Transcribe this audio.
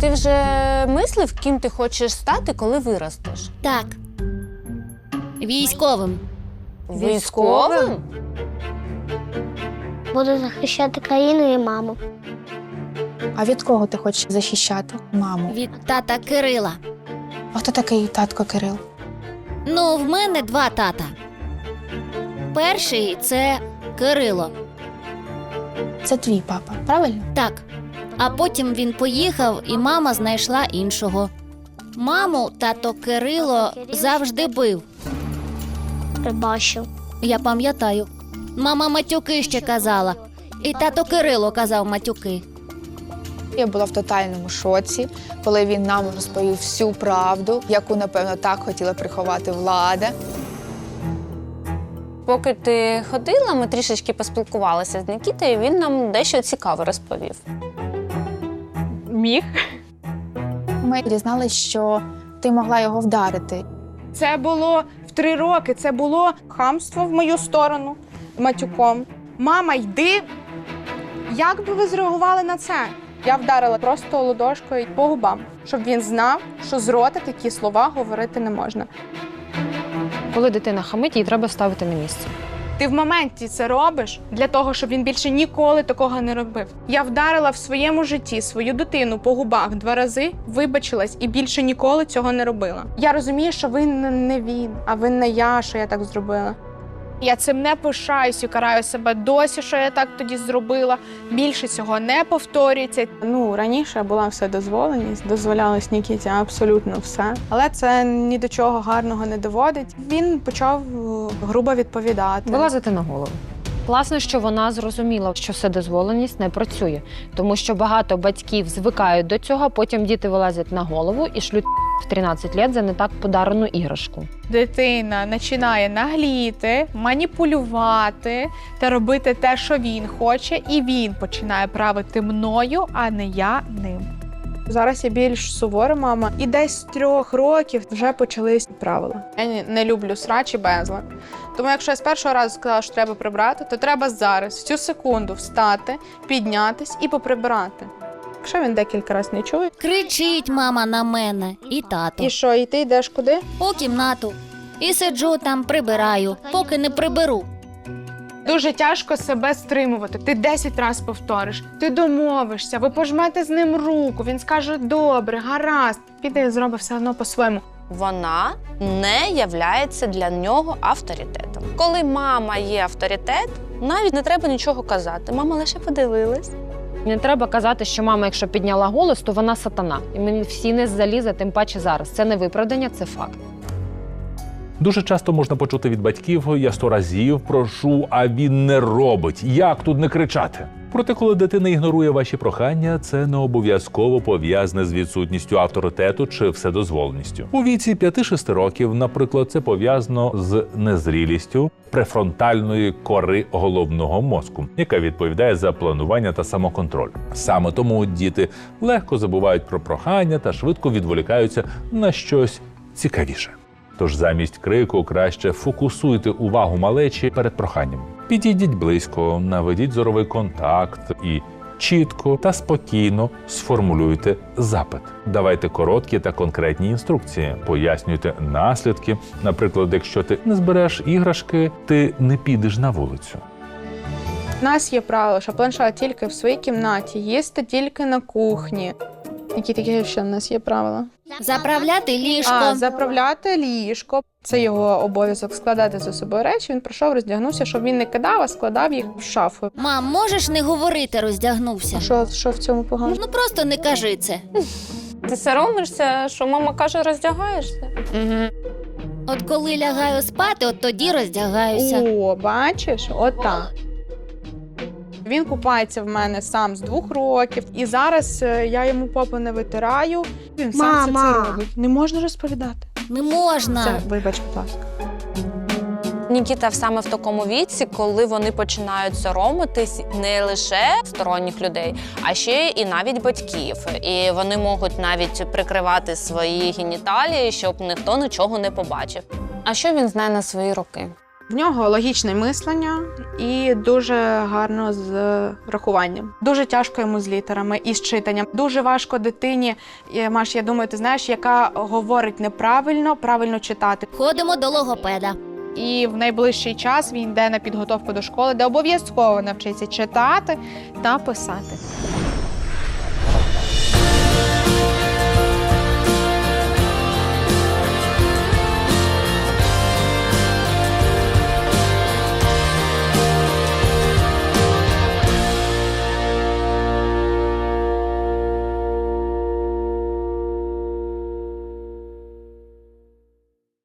ти вже мислив, ким ти хочеш стати, коли виростеш? Так. Військовим. Військовим? Буду захищати країну і маму. А від кого ти хочеш захищати? Маму. Від тата Кирила. А хто такий татко Кирил? Ну, в мене два тата. Перший це Кирило. Це твій папа, правильно? Так. А потім він поїхав, і мама знайшла іншого. Маму тато Кирило завжди бив. Прибачив. Я пам'ятаю. Мама матюки ще казала. І тато Кирило казав матюки. Я була в тотальному шоці, коли він нам розповів всю правду, яку, напевно, так хотіла приховати влада. Поки ти ходила, ми трішечки поспілкувалися з Нікітою, він нам дещо цікаве розповів. Міг. Ми дізналися, що ти могла його вдарити. Це було в три роки. Це було хамство в мою сторону матюком. Мама, йди. Як би ви зреагували на це? Я вдарила просто ладошкою по губам, щоб він знав, що з рота такі слова говорити не можна. Коли дитина хамить, її треба ставити на місце. Ти в моменті це робиш для того, щоб він більше ніколи такого не робив. Я вдарила в своєму житті свою дитину по губах два рази, вибачилась і більше ніколи цього не робила. Я розумію, що винна не він, а винна я, що я так зробила. Я цим не пишаюсь і караю себе досі, що я так тоді зробила. Більше цього не повторюється. Ну раніше була все дозволеність, дозволялось Нікіті абсолютно все. Але це ні до чого гарного не доводить. Він почав е, грубо відповідати. Вилазити на голову. Класно, що вона зрозуміла, що вседозволеність не працює, тому що багато батьків звикають до цього, потім діти вилазять на голову і шлють в 13 років за не так подарену іграшку. дитина починає нагліти, маніпулювати та робити те, що він хоче, і він починає правити мною, а не я ним. Зараз я більш сувора мама, і десь з трьох років вже почались правила. Я не- люблю срач і безлад. Тому якщо я з першого разу сказала, що треба прибрати, то треба зараз, в цю секунду, встати, піднятись і поприбирати. Якщо він декілька разів не чує, Кричить мама на мене і тато. і що, і ти йдеш куди? У кімнату. І сиджу там, прибираю, поки не приберу. Дуже тяжко себе стримувати. Ти 10 разів повториш, ти домовишся, ви пожмете з ним руку. Він скаже: добре, гаразд, піде і зробить все одно по-своєму. Вона не являється для нього авторитетом. Коли мама є авторитет, навіть не треба нічого казати. Мама лише подивилась. Не треба казати, що мама, якщо підняла голос, то вона сатана. І мені всі не залізе, тим паче зараз. Це не виправдання, це факт. Дуже часто можна почути від батьків: я сто разів прошу, а він не робить. Як тут не кричати? Проте, коли дитина ігнорує ваші прохання, це не обов'язково пов'язане з відсутністю авторитету чи вседозволеністю. У віці 5-6 років, наприклад, це пов'язано з незрілістю префронтальної кори головного мозку, яка відповідає за планування та самоконтроль. Саме тому діти легко забувають про прохання та швидко відволікаються на щось цікавіше. Тож замість крику краще фокусуйте увагу малечі перед проханням. Підійдіть близько, наведіть зоровий контакт і чітко та спокійно сформулюйте запит. Давайте короткі та конкретні інструкції, пояснюйте наслідки. Наприклад, якщо ти не збереш іграшки, ти не підеш на вулицю. У нас є правило, що планшет тільки в своїй кімнаті, їсти тільки на кухні. Які такі ще в нас є правила? Заправляти ліжко. А, заправляти ліжко. Це його обов'язок складати за собою речі. Він прийшов, роздягнувся, щоб він не кидав, а складав їх в шафу. Мам, можеш не говорити, роздягнувся. Що, що в цьому погано? Ну просто не кажи це. Ти соромишся, що мама каже, роздягаєшся? От коли лягаю спати, от тоді роздягаюся. О, бачиш, отак. Він купається в мене сам з двох років, і зараз е, я йому попу не витираю. Він сам все це робить. Не можна розповідати. Не можна. Це, вибач, будь ласка. Нікіта саме в такому віці, коли вони починають соромитись не лише сторонніх людей, а ще і навіть батьків. І вони можуть навіть прикривати свої геніталії, щоб ніхто нічого не побачив. А що він знає на свої роки? В нього логічне мислення і дуже гарно з рахуванням. Дуже тяжко йому з літерами і з читанням. Дуже важко дитині, е, Маш, я думаю, ти знаєш, яка говорить неправильно, правильно читати. Ходимо до логопеда. І в найближчий час він йде на підготовку до школи, де обов'язково навчиться читати та писати.